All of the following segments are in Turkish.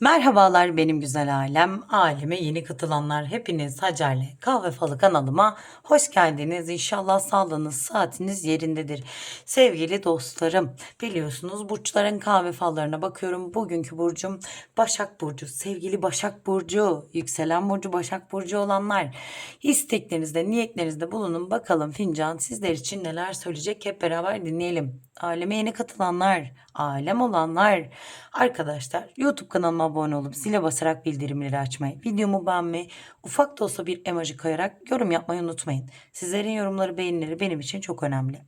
Merhabalar benim güzel ailem, aileme yeni katılanlar hepiniz Hacer'le Kahve Falı kanalıma hoş geldiniz. İnşallah sağlığınız, saatiniz yerindedir. Sevgili dostlarım, biliyorsunuz burçların kahve fallarına bakıyorum. Bugünkü burcum Başak Burcu. Sevgili Başak Burcu, yükselen burcu Başak Burcu olanlar isteklerinizde, niyetlerinizde bulunun. Bakalım fincan sizler için neler söyleyecek hep beraber dinleyelim. Aileme yeni katılanlar, ailem olanlar, arkadaşlar YouTube kanalıma abone olup zile basarak bildirimleri açmayı, videomu beğenmeyi, ufak da olsa bir emoji koyarak yorum yapmayı unutmayın. Sizlerin yorumları, beğenileri benim için çok önemli.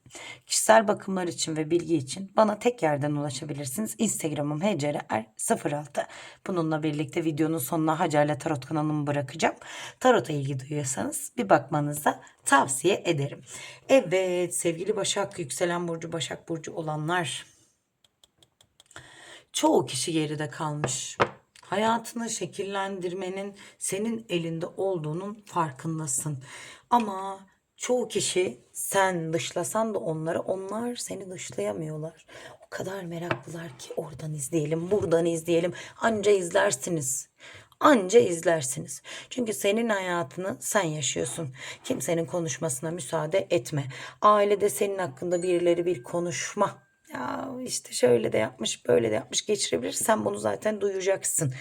Kişisel bakımlar için ve bilgi için bana tek yerden ulaşabilirsiniz. Instagram'ım hcr06. Bununla birlikte videonun sonuna Hacer'le Tarot kanalımı bırakacağım. Tarot'a ilgi duyuyorsanız bir bakmanızı tavsiye ederim. Evet sevgili Başak, yükselen burcu Başak burcu olanlar çoğu kişi geride kalmış. Hayatını şekillendirmenin senin elinde olduğunun farkındasın. Ama çoğu kişi sen dışlasan da onları onlar seni dışlayamıyorlar. O kadar meraklılar ki oradan izleyelim, buradan izleyelim. Anca izlersiniz. Anca izlersiniz. Çünkü senin hayatını sen yaşıyorsun. Kimsenin konuşmasına müsaade etme. Ailede senin hakkında birileri bir konuşma ya işte şöyle de yapmış böyle de yapmış geçirebilir. Sen bunu zaten duyacaksın.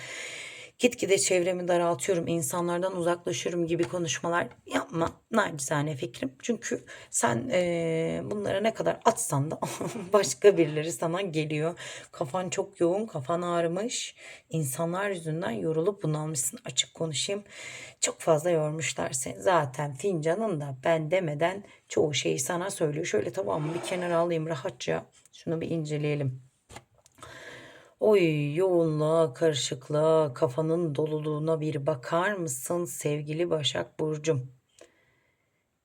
Gitgide çevremi daraltıyorum, insanlardan uzaklaşıyorum gibi konuşmalar yapma. Nacizane fikrim. Çünkü sen eee, bunlara ne kadar atsan da başka birileri sana geliyor. Kafan çok yoğun, kafan ağrımış. İnsanlar yüzünden yorulup bunalmışsın. Açık konuşayım. Çok fazla yormuşlar seni. Zaten fincanın da ben demeden çoğu şeyi sana söylüyor. Şöyle tamam bir kenara alayım rahatça. Şunu bir inceleyelim. Oy yoğunluğa, karışıklığa, kafanın doluluğuna bir bakar mısın sevgili Başak Burcum?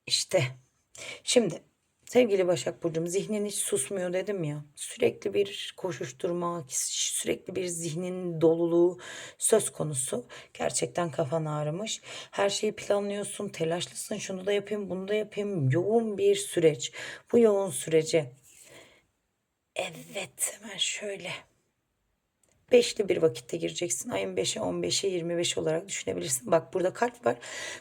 İşte şimdi sevgili Başak Burcum zihnin hiç susmuyor dedim ya. Sürekli bir koşuşturma, sürekli bir zihnin doluluğu söz konusu. Gerçekten kafan ağrımış. Her şeyi planlıyorsun, telaşlısın. Şunu da yapayım, bunu da yapayım. Yoğun bir süreç. Bu yoğun sürece Evet hemen şöyle. Beşli bir vakitte gireceksin. Ayın 5'e 15'e 25 olarak düşünebilirsin. Bak burada kalp var.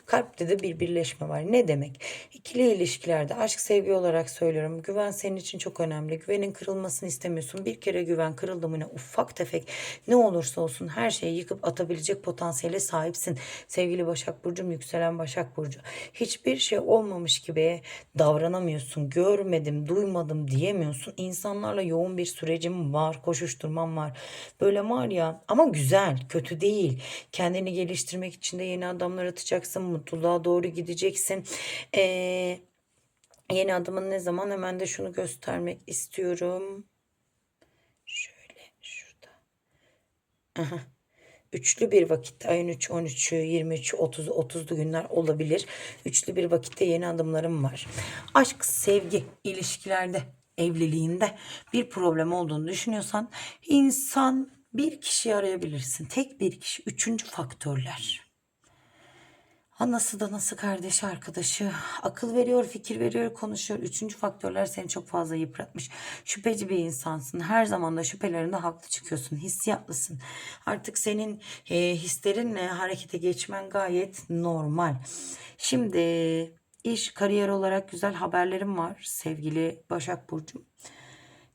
Kalpte de bir birleşme var. Ne demek? İkili ilişkilerde aşk sevgi olarak söylüyorum. Güven senin için çok önemli. Güvenin kırılmasını istemiyorsun. Bir kere güven kırıldı mı ne ufak tefek ne olursa olsun her şeyi yıkıp atabilecek potansiyele sahipsin. Sevgili Başak Burcu'm yükselen Başak Burcu. Hiçbir şey olmamış gibi davranamıyorsun. Görmedim, duymadım diyemiyorsun. İnsanlarla yoğun bir sürecim var. Koşuşturmam var. Böyle var ya ama güzel, kötü değil. Kendini geliştirmek için de yeni adamlar atacaksın. Mutluluğa doğru gideceksin. Ee, yeni adımın ne zaman? Hemen de şunu göstermek istiyorum. Şöyle şurada. Aha. Üçlü bir vakitte ayın 3, 13'ü, 23'ü, 30'u, 30'lu günler olabilir. Üçlü bir vakitte yeni adımlarım var. Aşk, sevgi, ilişkilerde, evliliğinde bir problem olduğunu düşünüyorsan insan bir kişi arayabilirsin. Tek bir kişi. Üçüncü faktörler. Anası da nasıl kardeşi arkadaşı akıl veriyor, fikir veriyor, konuşuyor. Üçüncü faktörler seni çok fazla yıpratmış. Şüpheci bir insansın. Her zaman da şüphelerinde haklı çıkıyorsun. Hissiyatlısın. Artık senin e, hislerinle harekete geçmen gayet normal. Şimdi iş, kariyer olarak güzel haberlerim var sevgili Başak Burcu.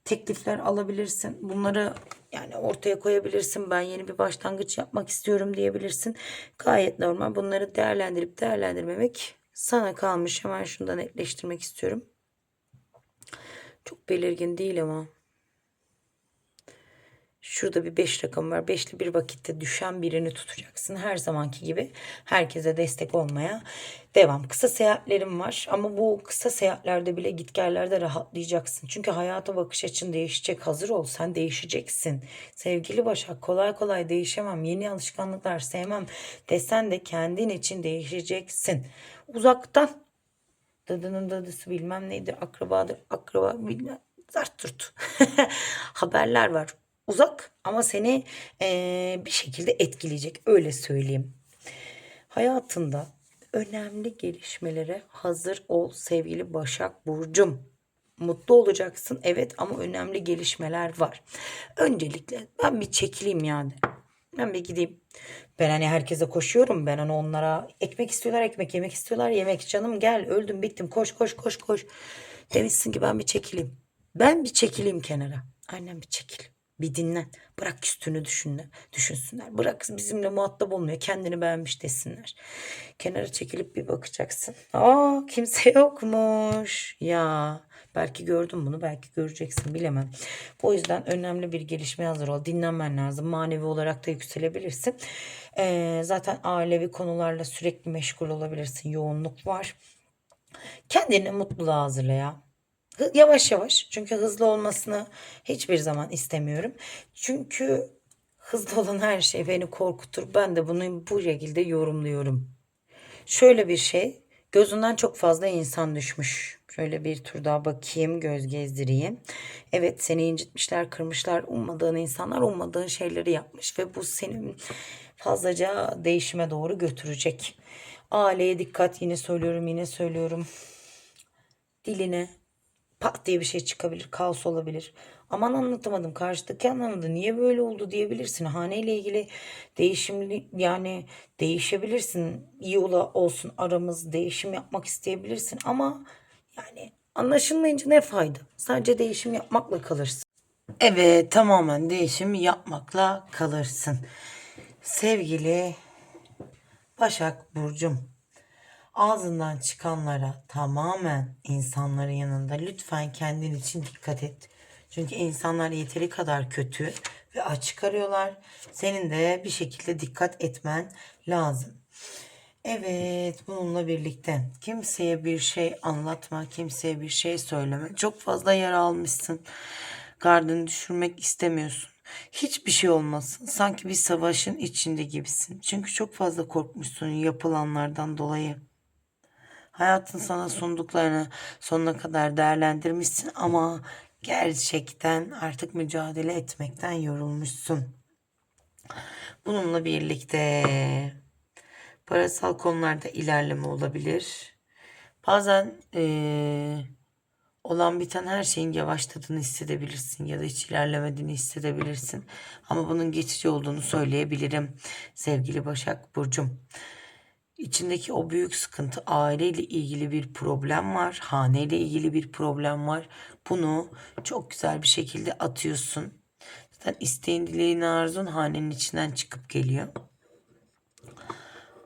Teklifler alabilirsin. Bunları yani ortaya koyabilirsin. Ben yeni bir başlangıç yapmak istiyorum diyebilirsin. Gayet normal. Bunları değerlendirip değerlendirmemek sana kalmış. Hemen şunu da netleştirmek istiyorum. Çok belirgin değil ama. Şurada bir 5 rakam var. Beşli bir vakitte düşen birini tutacaksın. Her zamanki gibi herkese destek olmaya devam. Kısa seyahatlerim var ama bu kısa seyahatlerde bile gitgellerde rahatlayacaksın. Çünkü hayata bakış açın değişecek. Hazır ol sen değişeceksin. Sevgili Başak kolay kolay değişemem. Yeni alışkanlıklar sevmem desen de kendin için değişeceksin. Uzaktan dadının dadısı bilmem neydir akrabadır akraba bilmem zart turt haberler var uzak ama seni e, bir şekilde etkileyecek öyle söyleyeyim. Hayatında önemli gelişmelere hazır ol sevgili Başak Burcum. Mutlu olacaksın evet ama önemli gelişmeler var. Öncelikle ben bir çekileyim yani. Ben bir gideyim. Ben hani herkese koşuyorum. Ben hani onlara ekmek istiyorlar, ekmek yemek istiyorlar. Yemek canım gel öldüm bittim koş koş koş koş. Demişsin ki ben bir çekileyim. Ben bir çekileyim kenara. Aynen bir çekil. Bir dinlen. Bırak üstünü düşünle, düşünsünler. Bırak bizimle muhatap olmuyor. Kendini beğenmiş desinler. Kenara çekilip bir bakacaksın. Aa kimse yokmuş. Ya belki gördün bunu belki göreceksin bilemem. O yüzden önemli bir gelişmeye hazır ol. Dinlenmen lazım. Manevi olarak da yükselebilirsin. Ee, zaten ailevi konularla sürekli meşgul olabilirsin. Yoğunluk var. Kendini mutluluğa hazırla ya. Yavaş yavaş. Çünkü hızlı olmasını hiçbir zaman istemiyorum. Çünkü hızlı olan her şey beni korkutur. Ben de bunu bu şekilde yorumluyorum. Şöyle bir şey. Gözünden çok fazla insan düşmüş. Şöyle bir tur daha bakayım, göz gezdireyim. Evet seni incitmişler, kırmışlar. Ummadığın insanlar ummadığın şeyleri yapmış ve bu senin fazlaca değişime doğru götürecek. Aileye dikkat yine söylüyorum, yine söylüyorum. Diline pat diye bir şey çıkabilir, kaos olabilir. Aman anlatamadım, karşıdaki anlamadı, niye böyle oldu diyebilirsin. Haneyle ilgili değişimli yani değişebilirsin. İyi ola olsun aramız değişim yapmak isteyebilirsin ama yani anlaşılmayınca ne fayda? Sadece değişim yapmakla kalırsın. Evet, tamamen değişim yapmakla kalırsın. Sevgili Başak Burcum, ağzından çıkanlara tamamen insanların yanında lütfen kendin için dikkat et. Çünkü insanlar yeteri kadar kötü ve açık arıyorlar. Senin de bir şekilde dikkat etmen lazım. Evet, bununla birlikte kimseye bir şey anlatma, kimseye bir şey söyleme. Çok fazla yara almışsın. Gardını düşürmek istemiyorsun. Hiçbir şey olmasın. Sanki bir savaşın içinde gibisin. Çünkü çok fazla korkmuşsun yapılanlardan dolayı. Hayatın sana sunduklarını sonuna kadar değerlendirmişsin ama gerçekten artık mücadele etmekten yorulmuşsun. Bununla birlikte parasal konularda ilerleme olabilir. Bazen eee, olan biten her şeyin yavaşladığını hissedebilirsin ya da hiç ilerlemediğini hissedebilirsin. Ama bunun geçici olduğunu söyleyebilirim sevgili Başak Burcum. İçindeki o büyük sıkıntı aileyle ilgili bir problem var. Haneyle ilgili bir problem var. Bunu çok güzel bir şekilde atıyorsun. Zaten isteğin, dileğin, arzun hanenin içinden çıkıp geliyor.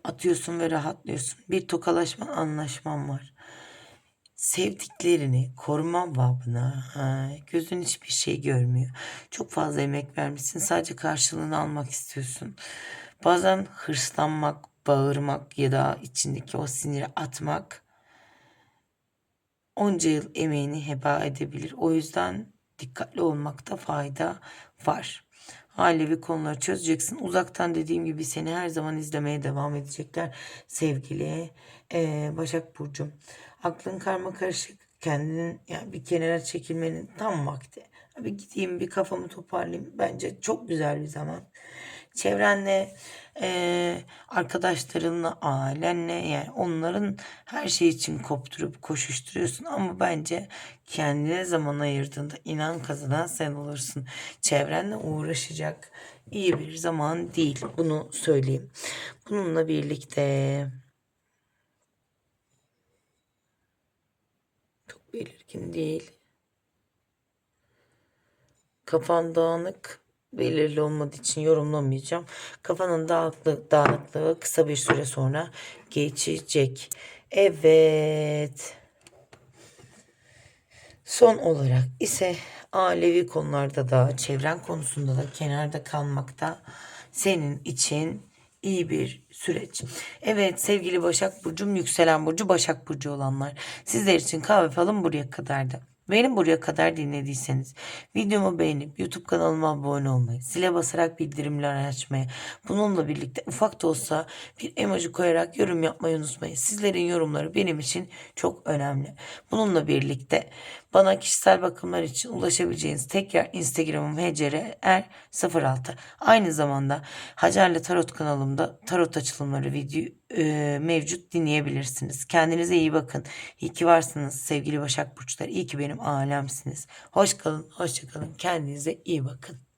Atıyorsun ve rahatlıyorsun. Bir tokalaşma anlaşman var. Sevdiklerini koruma babına ha, gözün hiçbir şey görmüyor. Çok fazla emek vermişsin. Sadece karşılığını almak istiyorsun. Bazen hırslanmak, bağırmak ya da içindeki o siniri atmak onca yıl emeğini heba edebilir. O yüzden dikkatli olmakta fayda var. Ailevi konuları çözeceksin. Uzaktan dediğim gibi seni her zaman izlemeye devam edecekler. Sevgili eee, Başak Burcu'm. Aklın karma karışık. Kendinin yani bir kenara çekilmenin tam vakti. Bir gideyim bir kafamı toparlayayım. Bence çok güzel bir zaman. Çevrenle, eee, arkadaşlarınla, ailenle yani onların her şey için kopturup koşuşturuyorsun ama bence kendine zaman ayırdığında inan kazanan sen olursun. Çevrenle uğraşacak iyi bir zaman değil. Bunu söyleyeyim. Bununla birlikte belirgin değil. Kafan dağınık belirli olmadığı için yorumlamayacağım. Kafanın dağınıklığı, dağınıklığı kısa bir süre sonra geçecek. Evet. Son olarak ise ailevi konularda da çevren konusunda da kenarda kalmakta senin için iyi bir süreç. Evet sevgili Başak Burcu'm yükselen Burcu Başak Burcu olanlar sizler için kahve falan buraya kadardı. Beni buraya kadar dinlediyseniz videomu beğenip YouTube kanalıma abone olmayı, zile basarak bildirimler açmayı, bununla birlikte ufak da olsa bir emoji koyarak yorum yapmayı unutmayın. Sizlerin yorumları benim için çok önemli. Bununla birlikte bana kişisel bakımlar için ulaşabileceğiniz tek yer Instagram'ım hcr06. Aynı zamanda Hacer'le Tarot kanalımda tarot açılımları video e, mevcut dinleyebilirsiniz. Kendinize iyi bakın. İyi ki varsınız sevgili Başak Burçlar. İyi ki benim alemsiniz. Hoş kalın, hoşça kalın. Kendinize iyi bakın.